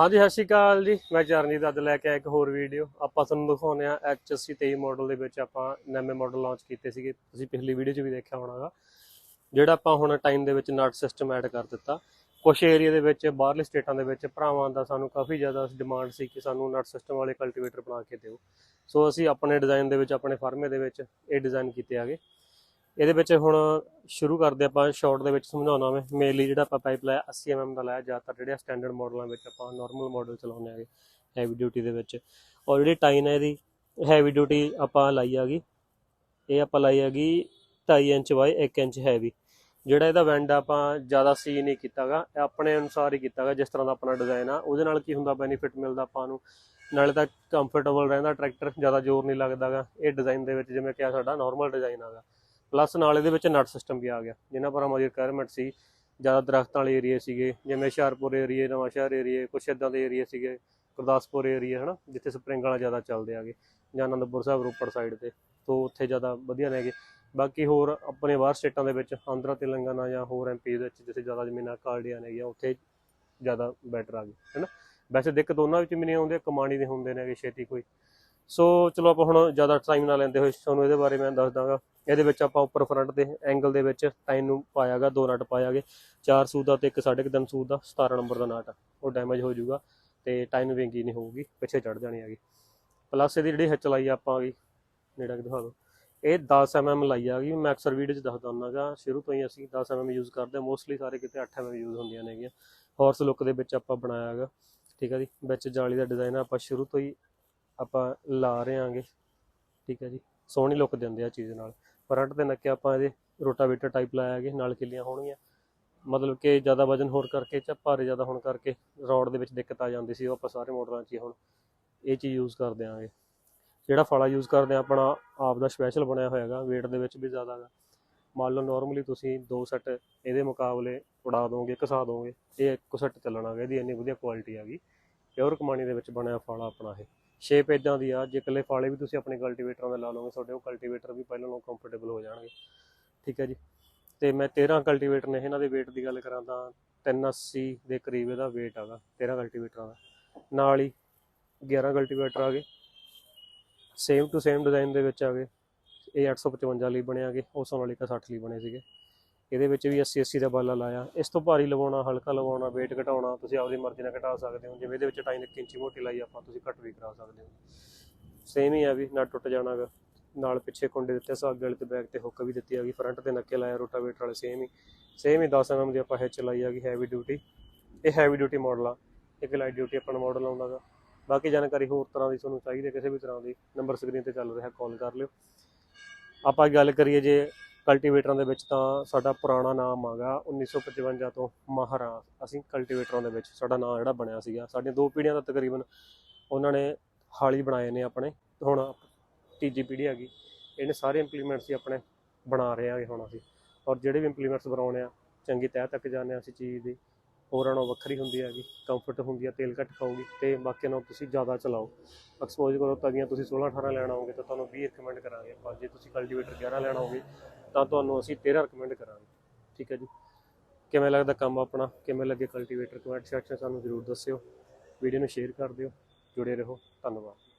ਹਾਂਜੀ, ਸਤਿ ਸ਼੍ਰੀ ਅਕਾਲ ਜੀ। ਮੈਂ ਚਰਨਜੀਤ ਅੱਜ ਲੈ ਕੇ ਆਇਆ ਇੱਕ ਹੋਰ ਵੀਡੀਓ। ਆਪਾਂ ਤੁਹਾਨੂੰ ਦਿਖਾਉਂਦੇ ਆ HSC 23 ਮਾਡਲ ਦੇ ਵਿੱਚ ਆਪਾਂ ਨਵੇਂ ਮਾਡਲ ਲਾਂਚ ਕੀਤੇ ਸੀਗੇ। ਤੁਸੀਂ ਪਿਛਲੀ ਵੀਡੀਓ 'ਚ ਵੀ ਦੇਖਿਆ ਹੋਣਾਗਾ ਜਿਹੜਾ ਆਪਾਂ ਹੁਣ ਟਾਈਮ ਦੇ ਵਿੱਚ ਨਟ ਸਿਸਟਮ ਐਡ ਕਰ ਦਿੱਤਾ। ਕੁਝ ਏਰੀਆ ਦੇ ਵਿੱਚ, ਬਾਹਰਲੇ ਸਟੇਟਾਂ ਦੇ ਵਿੱਚ ਭਰਾਵਾਂ ਦਾ ਸਾਨੂੰ ਕਾਫੀ ਜ਼ਿਆਦਾ ਡਿਮਾਂਡ ਸੀ ਕਿ ਸਾਨੂੰ ਨਟ ਸਿਸਟਮ ਵਾਲੇ ਕਲਟੀਵੇਟਰ ਬਣਾ ਕੇ ਦਿਓ। ਸੋ ਅਸੀਂ ਆਪਣੇ ਡਿਜ਼ਾਈਨ ਦੇ ਵਿੱਚ, ਆਪਣੇ ਫਾਰਮੇ ਦੇ ਵਿੱਚ ਇਹ ਡਿਜ਼ਾਈਨ ਕੀਤੇ ਆਗੇ ਇਹਦੇ ਵਿੱਚ ਹੁਣ ਸ਼ੁਰੂ ਕਰਦੇ ਆਪਾਂ ਸ਼ਾਰਟ ਦੇ ਵਿੱਚ ਸਮਝਾਉਣਾ ਮੈਂ ਮੇਨਲੀ ਜਿਹੜਾ ਆਪਾਂ ਪਾਈਪ ਲਾਇਆ 80 mm ਦਾ ਲਾਇਆ, ਜ਼ਿਆਦਾਤਰ ਜਿਹੜੇ ਸਟੈਂਡਰਡ ਮਾਡਲਾਂ ਵਿੱਚ ਆਪਾਂ ਨਾਰਮਲ ਮਾਡਲ ਚਲਾਉਂਦੇ ਆਗੇ ਹੈਵੀ ਡਿਊਟੀ ਦੇ ਵਿੱਚ। ਔਰ ਜਿਹੜੀ ਟਾਈਨ ਹੈ ਇਹਦੀ ਹੈਵੀ ਡਿਊਟੀ ਆਪਾਂ ਲਾਈ ਆਗੀ ਇਹ ਆਪਾਂ ਲਾਈ ਆਗੀ 2.5 ਇੰਚ ਬਾਈ 1 ਇੰਚ ਹੈਵੀ ਜਿਹੜਾ ਇਹਦਾ ਵੈਂਡ ਆਪਾਂ ਜ਼ਿਆਦਾ ਸੀ ਨਹੀਂ ਕੀਤਾਗਾ, ਇਹ ਆਪਣੇ ਅਨੁਸਾਰ ਹੀ ਕੀਤਾਗਾ, ਜਿਸ ਤਰ੍ਹਾਂ ਦਾ ਆਪਣਾ ਡਿਜ਼ਾਈਨ ਆ। ਉਹਦੇ ਨਾਲ ਕੀ ਹੁੰਦਾ ਬੈਨੀਫਿਟ ਮਿਲਦਾ ਆਪਾਂ ਨੂੰ। ਨਾਲੇ ਤਾਂ ਕੰਫਰਟੇਬਲ ਰਹਿੰਦਾ ਟਰੈਕਟਰ ਜ਼ਿਆਦਾ ਜ਼ੋਰ ਨਹੀਂ ਲੱਗਦਾਗਾ। ਇਹ ਡਿਜ਼ਾਈਨ ਦੇ ਵਿੱਚ ਜਿਵੇਂ ਕਿਹਾ, ਸਾਡਾ ਨਾਰਮਲ ਡਿਜ਼ਾਈਨ ਆਗਾ। ਪਲੱਸ ਨਾਲ ਇਹਦੇ ਵਿੱਚ ਨਟ ਸਿਸਟਮ ਵੀ ਆ ਗਿਆ। ਜਿਨ੍ਹਾਂ ਪਰ ਹਮਾਰੀ ਰਿਕੁਆਇਰਮੈਂਟ ਸੀ, ਜ਼ਿਆਦਾ ਦਰਖਤਾਂ ਵਾਲੇ ਏਰੀਏ ਸੀਗੇ, ਜਿਵੇਂ ਹੁਸ਼ਿਆਰਪੁਰ ਏਰੀਏ ਨਵਾਂਸ਼ਹਿਰ ਏਰੀਏ ਕੁਛ ਇਦਾਂ ਦੇ ਏਰੀਏ ਸੀਗੇ, ਗੁਰਦਾਸਪੁਰ ਏਰੀਆ ਹਨਾ, ਜਿੱਥੇ ਸਪਰਿੰਗ ਵਾਲਾ ਜ਼ਿਆਦਾ ਚੱਲਦੇ ਆਗੇ, ਜਾਂ ਅਨੰਦਪੁਰ ਸਾਹਿਬ, ਰੋਪੜ ਸਾਈਡ ਤੇ, ਤੋਂ ਉੱਥੇ ਜ਼ਿਆਦਾ ਵਧੀਆ ਨੇਗੇ ਬਾਕੀ ਹੋਰ ਆਪਣੇ ਬਾਹਰ ਸਟੇਟਾਂ ਦੇ ਵਿੱਚ, ਆਂਧਰਾ, ਤੇਲੰਗਾਨਾ ਜਾਂ ਹੋਰ ਐਮਪੀ ਦੇ ਵਿੱਚ, ਜਿੱਥੇ ਜ਼ਿਆਦਾ ਜ਼ਮੀਨਾਂ ਕਾਲਡੀਆਂ ਨੇਗੀਆਂ ਉੱਥੇ ਜ਼ਿਆਦਾ ਬੈਟਰ ਆ ਗਈ ਹੈਨਾ। ਵੈਸੇ ਦਿੱਕਤ ਉਹਨਾਂ ਵਿੱਚ ਵੀ ਨਹੀਂ ਆਉਂਦੀ ਕਮਾਣੀ ਦੇ ਹੁੰਦੇ ਨੇਗੇ ਛੇਤੀ ਕੋਈ। ਸੋ ਚਲੋ ਆਪਾਂ ਹੁਣ ਜ਼ਿਆਦਾ ਟਾਈਮ ਨਾ ਲੈਂਦੇ ਹੋਏ, ਤੁਹਾਨੂੰ ਇਹਦੇ ਬਾਰੇ ਮੈਂ ਦੱਸ ਦਾਂਗਾ। ਇਹਦੇ ਵਿੱਚ ਆਪਾਂ ਉੱਪਰ ਫਰੰਟ ਦੇ ਐਂਗਲ ਦੇ ਵਿੱਚ ਟਾਈਨ ਨੂੰ ਪਾਇਆਗਾ, ਦੋ ਨਟ ਪਾਇਆਗੇ। ਚਾਰ ਸੂਤ ਦਾ ਤੇ ਇੱਕ ਸਾਢੇ ਕੁ ਤਿੰਨ ਸੂਤ ਦਾ 17 ਨੰਬਰ ਦਾ ਨਟ ਉਹ ਡੈਮੇਜ ਹੋ ਜਾਊਗਾ ਤੇ ਟਾਈਨ ਵਿੰਗੀ ਨਹੀਂ ਹੋਊਗੀ, ਪਿੱਛੇ ਚੜ ਜਾਣੀ ਹੈਗੀ। ਪਲੱਸ ਇਹਦੀ ਜਿਹੜੀ ਹਿੱਚ ਲਾਈ ਆ ਆਪਾਂ ਆ ਗਈ ਨੇੜਾ ਕਿ ਦਿਖਾ ਦਿਓ। ਇਹ 10 mm ਲਾਈ ਆ ਗਈ, ਮੈਂ ਅਕਸਰ ਵੀਡੀਓ 'ਚ ਦੱਸਦਾ ਹੁੰਦਾਗਾ ਸ਼ੁਰੂ ਤੋਂ ਹੀ ਅਸੀਂ 10 mm ਯੂਜ਼ ਕਰਦੇ ਹਾਂ ਮੋਸਟਲੀ ਸਾਰੇ ਕਿਤੇ 8 mm ਯੂਜ਼ ਹੁੰਦੀਆਂ ਨੇਗੀਆਂ। ਹਾਰਸ ਲੁੱਕ ਦੇ ਵਿੱਚ ਆਪਾਂ ਬਣਾਇਆ ਹੈਗਾ। ਠੀਕ ਹੈ ਜੀ, ਵਿੱਚ ਜਾਲੀ ਦਾ ਡਿਜ਼ਾਈਨ ਆਪਾਂ ਸ਼ੁਰੂ ਤੋਂ ਹੀ ਆਪਾਂ ਲਾ ਰਹੇ ਆਂਗੇ। ਠੀਕ ਹੈ ਜੀ। ਸੋਹਣੀ ਲੁੱਕ ਦਿੰਦੇ ਆ ਚੀਜ਼ ਨਾਲ। ਫਰੰਟ ਤੇ ਨੱਕੇ ਆਪਾਂ ਇਹਦੇ ਰੋਟਾਵੇਟਰ ਟਾਈਪ ਲਾਇਆ ਹੈਗੇ, ਨਾਲ ਕਿੱਲੀਆਂ ਹੋਣਗੀਆਂ। ਮਤਲਬ ਕਿ ਜ਼ਿਆਦਾ ਵਜਨ ਹੋਰ ਕਰਕੇ, ਜਾਂ ਭਾਰੇ ਜ਼ਿਆਦਾ ਹੋਣ ਕਰਕੇ ਰੋਡ ਦੇ ਵਿੱਚ ਦਿੱਕਤ ਆ ਜਾਂਦੀ ਸੀ, ਉਹ ਆਪਾਂ ਸਾਰੇ ਮੋਟਰਾਂ 'ਚ ਹੀ ਹੁਣ ਇਹ ਚੀਜ਼ ਯੂਜ਼ ਕਰਦੇ ਆਂਗੇ। ਜਿਹੜਾ ਫਾਲਾ ਯੂਜ਼ ਕਰਦੇ ਆ, ਆਪਣਾ ਆਪ ਦਾ ਸਪੈਸ਼ਲ ਬਣਿਆ ਹੋਇਆ ਹੈਗਾ, weight ਦੇ ਵਿੱਚ ਵੀ ਜ਼ਿਆਦਾ ਹੈਗਾ। ਮੰਨ ਲਓ ਨਾਰਮਲੀ ਤੁਸੀਂ ਦੋ ਸੈੱਟ ਇਹਦੇ ਮੁਕਾਬਲੇ ਉਡਾ ਦੋਗੇ, ਘਸਾ ਦੋਗੇ, ਇਹ ਇੱਕੋ ਸੈੱਟ ਚੱਲਣਾ ਹੈਗਾ ਇਹਦੀ ਇੰਨੀ ਵਧੀਆ ਕੁਆਲਿਟੀ ਹੈਗੀ। ਪਿਓਰ ਕਮਾਣੀ ਦੇ ਵਿੱਚ ਬਣਿਆ ਫਾਲਾ ਆਪਣਾ ਇਹ। ਸ਼ੇਪ ਇਦਾਂ ਦੀ ਆ, ਜੇ ਇਕੱਲੇ ਫਾਲੇ ਵੀ ਤੁਸੀਂ ਆਪਣੇ ਕਲਟੀਵੇਟਰਾਂ ਦੇ ਲਾ ਲਓਗੇ, ਤੁਹਾਡੇ ਉਹ ਕਲਟੀਵੇਟਰ ਵੀ ਪਹਿਲਾਂ ਨਾਲੋਂ ਕੰਫਰਟੇਬਲ ਹੋ ਜਾਣਗੇ। ਠੀਕ ਹੈ ਜੀ? ਤੇ ਮੈਂ 13 ਕਲਟੀਵੇਟਰ ਨੇ ਇਹਨਾਂ ਦੇ weight ਦੀ ਗੱਲ ਕਰਾਂ ਤਾਂ 380 ਦੇ ਕਰੀਬ ਇਹਦਾ weight ਹੈਗਾ 13 ਕਲਟੀਵੇਟਰਾਂ ਦਾ ਨਾਲ ਹੀ 11 ਕਲਟੀਵੇਟਰ ਆ ਗਏ। ਸੇਮ ਟੂ ਸੇਮ ਡਿਜ਼ਾਈਨ ਦੇ ਵਿੱਚ ਆ ਗਏ। ਇਹ 855 ਲਈ ਬਣੇ ਗਏ, ਉਹ ਸੋਨਾਲੀਕਾ 60 ਲਈ ਬਣੇ ਸੀਗੇ। ਇਹਦੇ ਵਿੱਚ ਵੀ 80 80 ਦਾ ਬਾਲਾ ਲਾਇਆ। ਇਸ ਤੋਂ ਭਾਰੀ ਲਵਾਉਣਾ, ਹਲਕਾ ਲਵਾਉਣਾ, weight ਘਟਾਉਣਾ, ਤੁਸੀਂ ਆਪਦੀ ਮਰਜ਼ੀ ਨਾਲ ਘਟਾ ਸਕਦੇ ਹੋ। ਜਿਵੇਂ ਇਹਦੇ ਵਿੱਚ ਟਾਈਨ 1 ਇੰਚੀ ਮੋਟੀ ਲਾਈ, ਆਪਾਂ ਤੁਸੀਂ ਘੱਟ ਵੀ ਕਰਾ ਸਕਦੇ ਹੋ। ਸੇਮ ਹੀ ਆ ਵੀ, ਨਾ ਟੁੱਟ ਜਾਣਾਗਾ ਨਾਲ ਪਿੱਛੇ ਕੁੰਡੇ ਦਿੱਤੇ ਸਾ ਵਾਲੇ ਤੇ ਬੈਕ ਤੇ ਹੁੱਕ ਵੀ ਦਿੱਤੀ ਆ ਗਈ। ਫਰੰਟ ਤੇ ਨੱਕੇ ਲਾਇਆ, ਰੋਟਾਵੇਟਰ ਵਾਲੇ ਸੇਮ ਹੀ। ਸੇਮ ਹੀ 10 mm ਦੀ ਆਪਾਂ ਹਿੱਚ ਲਾਈ ਆ ਗਈ ਹੈਵੀ ਡਿਊਟੀ ਇਹ ਹੈਵੀ ਡਿਊਟੀ ਮਾਡਲ ਆ। ਇੱਕ ਲਾਈਟ ਡਿਊਟੀ ਆਪਣਾ ਮਾਡਲ ਆਉਂਦਾਗਾ ਬਾਕੀ ਜਾਣਕਾਰੀ ਹੋਰ ਤਰ੍ਹਾਂ ਦੀ ਤੁਹਾਨੂੰ ਚਾਹੀਦੀ ਹੈ ਕਿਸੇ ਵੀ ਤਰ੍ਹਾਂ ਦੀ। ਨੰਬਰ ਸਕਰੀਨ ਤੇ ਚੱਲ ਰਿਹਾ ਕਾਲ ਕਰ ਲਿਓ। ਆਪਾਂ ਗੱਲ ਕਰੀਏ ਜੇ ਕਲਟੀਵੇਟਰਾਂ ਦੇ ਵਿੱਚ ਤਾਂ ਸਾਡਾ ਪੁਰਾਣਾ ਨਾਮ ਆਗਾ 1955 ਤੋਂ ਮਾਹਰ ਅਸੀਂ ਕਲਟੀਵੇਟਰਾਂ ਦੇ ਵਿੱਚ ਸਾਡਾ ਨਾਮ ਜਿਹੜਾ ਬਣਿਆ ਸੀਗਾ। ਸਾਡੀਆਂ ਦੋ ਪੀੜ੍ਹੀਆਂ ਦਾ ਤਕਰੀਬਨ ਉਹਨਾਂ ਨੇ ਹਾਲੀ ਬਣਾਏ ਨੇ ਆਪਣੇ। ਹੁਣ ਤੀਜੀ ਪੀੜ੍ਹੀ ਆ ਗਈ ਇਹਨੇ ਸਾਰੇ ਇੰਪਲੀਮੈਂਟਸ ਹੀ ਆਪਣੇ ਬਣਾ ਰਹੇ ਆਗੇ ਹੁਣ ਅਸੀਂ। ਔਰ ਜਿਹੜੇ ਵੀ ਇੰਪਲੀਮੈਂਟਸ ਬਣਾਉਣੇ ਆ, ਚੰਗੀ ਤਹਿ ਤੱਕ ਜਾਂਦੇ ਆ ਅਸੀਂ ਚੀਜ਼ ਦੀ। ਹੋਰਾਂ ਨਾਲੋਂ ਵੱਖਰੀ ਹੁੰਦੀ ਹੈਗੀ ਕੰਫਰਟ ਹੁੰਦੀ ਆ, ਤੇਲ ਘੱਟ ਖਾਊਗੀ ਤੇ ਬਾਕੀ ਨਾਲੋਂ ਤੁਸੀਂ ਜ਼ਿਆਦਾ ਚਲਾਓ। ਐਕਸਪੋਜ਼ ਕਰੋ ਤਵੀਆਂ ਤੁਸੀਂ 16 18 ਲੈਣਾ ਹੋਗੇ ਤਾਂ ਤੁਹਾਨੂੰ 20 ਰეკਮੈਂਡ ਕਰਾਂਗੇ ਆਪਾਂ। ਜੇ ਤੁਸੀਂ ਕਲਟੀਵੇਟਰ 11 ਲੈਣਾ ਹੋਵੇ ਤਾਂ ਤੁਹਾਨੂੰ ਅਸੀਂ 13 ਰეკਮੈਂਡ ਕਰਾਂਗੇ। ਠੀਕ ਹੈ ਜੀ? ਕਿਵੇਂ ਲੱਗਦਾ ਕੰਮ ਆਪਣਾ? ਕਿਵੇਂ ਲੱਗੇ ਕਲਟੀਵੇਟਰ ਕਮੈਂਟ ਸੈਕਸ਼ਨ ਸਾਨੂੰ ਜ਼ਰੂਰ ਦੱਸਿਓ। ਵੀਡੀਓ ਨੂੰ ਸ਼ੇਅਰ ਕਰ ਦਿਓ। ਜੁੜੇ ਰਹੋ। ਧੰਨਵਾਦ।